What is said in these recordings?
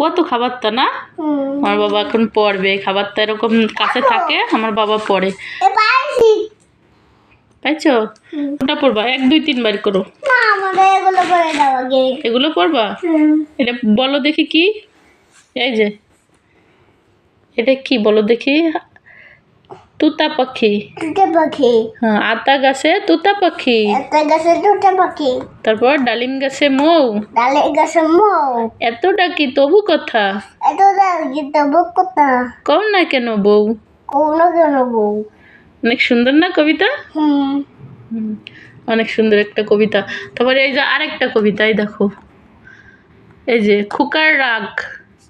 কত খাবারটা না? আমার বাবা এখন পড়বে খাবারটা এরকম কাছে থাকে আমার বাবা পড়ে। পাইছো। ওটা পড়বা? এক দুই তিন বার করো। এগুলো পড়বা? এটা বলো দেখি কি? এই যে। এটা কি বলো দেখি? তুতা পাখি দুটো পাখি হ্যাঁ আতা গাছে তুতা পাখি একটা গাছে দুটো পাখি তারপর ডালিম গাছে মৌ। ডালে গাছে মৌ। এত ডাকি তবু কথা? এত দাঁড়িয়ে তবু কথা? কম না কেন বউ? কোনো কেন বউ? অনেক সুন্দর না কবিতা? হুম অনেক সুন্দর একটা কবিতা। তারপরে এই যে আরেকটা কবিতা এই দেখো। এই যে খুকার রাগ।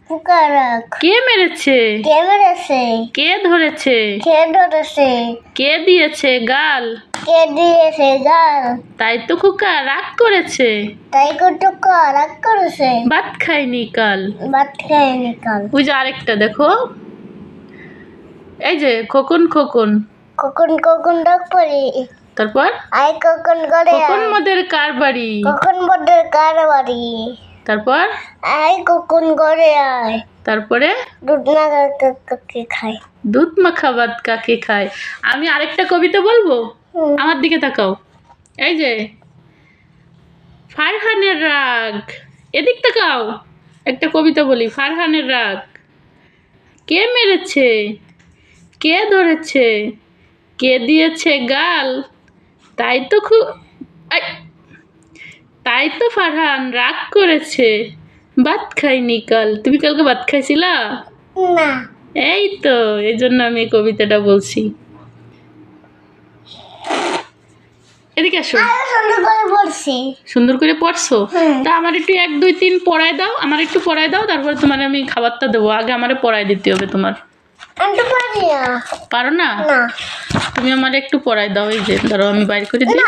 কে মেরেছে? কে মেরেছে? কে ধরেছে? কে ধরেছে? কে দিয়েছে গাল? কে দিয়েছে গাল? তাই তো খুকা রাগ করেছে। তাই কত রাগ করেছে। ভাত খায়নি কাল। ভাত খায়নি কাল। ওই যে আরেকটা দেখো। এই যে খোকন খোকন। কখন কখন ডাক পড়ি। তারপর? আই কখন করে খোকন মদের কার বাড়ি কখন বড় কার বাড়ি তারপর? আই কখন করে আয়। তারপরে? দুধ না কাকে খায়? দুধ মাখা ভাত কাকে খায়? আমি আরেকটা কবিতা বলব? আমার দিকে তাকাও। এই যে ফারহানের রাগ। এদিক তাকাও। একটা কবিতা বলি ফারহানের রাগ। কে মেরেছে? কে ধরেছে? কে দিয়েছে গাল? তাই তো খুব তাই তো ফারহান রাগ করেছে। ভাত খাইনি কাল। তুমি কালকে ভাত খাইছিলা? না। এই তো এই জন্য আমি কবিতাটা বলছি। এদিকে আসো। সুন্দর করে বলছি সুন্দর করে পড়ছো? তা আমার একটু এক দুই তিন পড়ায় দাও। আমার একটু পড়ায় দাও তারপরে তোমার আমি খাবারটা দেবো। আগে আমারে পড়ায় দিতে হবে তোমার। পারি না? তুমি আমার একটু পড়ায় দাও এই যে ধরো আমি বাইর করে দিই।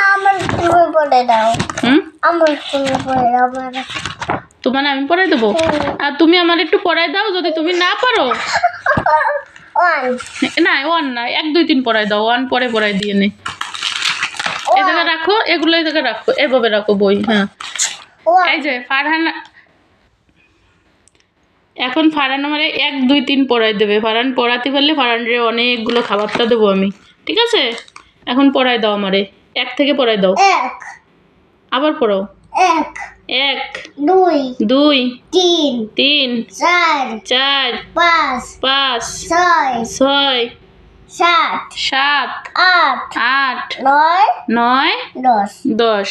দাও। হুম? আমার তুমি দাও তোমার আমি পড়ায় দেবো? আর তুমি আমার একটু পড়ায় দাও যদি তুমি না পারো। না ওয়ান না এক দুই তিন পড়ায় দাও। ওয়ান পরে পড়ায় দিয়ে নে। জায়গায় রাখো এগুলো এই জায়গায় রাখো এভাবে রাখো বই হ্যাঁ। এই যে ফারহান এখন ফারহান আমারে এক দুই তিন পড়াই দেবে। ফারহান পড়াতে পারলে ফারহানরে অনেকগুলো খাবারটা দেবো আমি। ঠিক আছে? এখন পড়াই দাও আমারে। এক থেকে পড়াই দাও। এক। আবার পড়ো। এক এক দুই দুই তিন তিন চার চার পাঁচ পাঁচ ছয় ছয় সাত সাত আট আট নয় নয় দশ। দশ।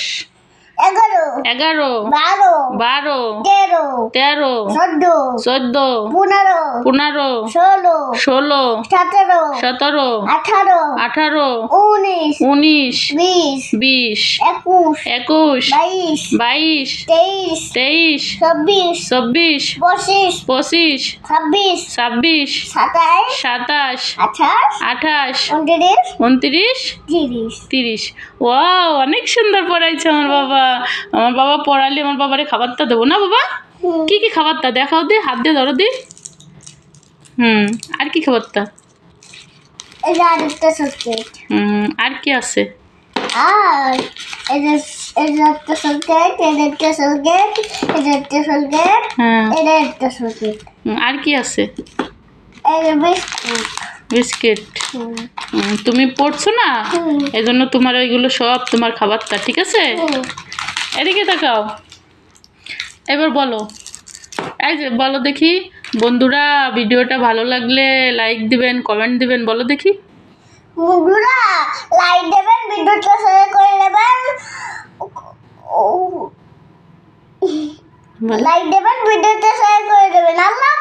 এগারো এগারো বারো বারো তেরো তেরো চোদ্দ চোদ্দ পনেরো পনেরো ষোলো ষোলো সতেরো সতেরো আঠারো আঠারো উনিশ উনিশ বিশ বিশ একুশ একুশ বাইশ বাইশ তেইশ তেইশ চব্বিশ চব্বিশ পঁচিশ পঁচিশ ছাব্বিশ ছাব্বিশ সাতাইশ সাতাশ আঠাশ আঠাশ উনত্রিশ উনত্রিশ তিরিশ। তিরিশ। ওয়াও অনেক সুন্দর পড়াইছে আমার বাবা। আমার বাবা পড়ালে আমার বাবারে খাবারটা দেবো। না বাবা? কি কি খাবারটা? দেখাও দে হাত দিয়ে ধরো দি। হুম আর কি খাবারটা? হুম আর কি আছে? আর এটা এটা একটা সাবজেক্ট এটা একটা সাবজেক্ট এটা একটা সাবজেক্ট এটা একটা সাবজেক্ট আর কি আছে? বিস্কুট। তুমি পড়ছো না? হুম। এই জন্য তোমার ওইগুলো সব তোমার খাবারটা ঠিক আছে। এদিকে তাকাও। এবার বলো। এই যে বলো দেখি বন্ধুরা ভিডিওটা ভালো লাগলে লাইক দিবেন কমেন্ট দিবেন বলো দেখি। বন্ধুরা লাইক দেবেন ভিডিওটা শেয়ার করে নেবেন। লাইক দেবেন ভিডিওটা শেয়ার করে দেবেন। আল্লাহ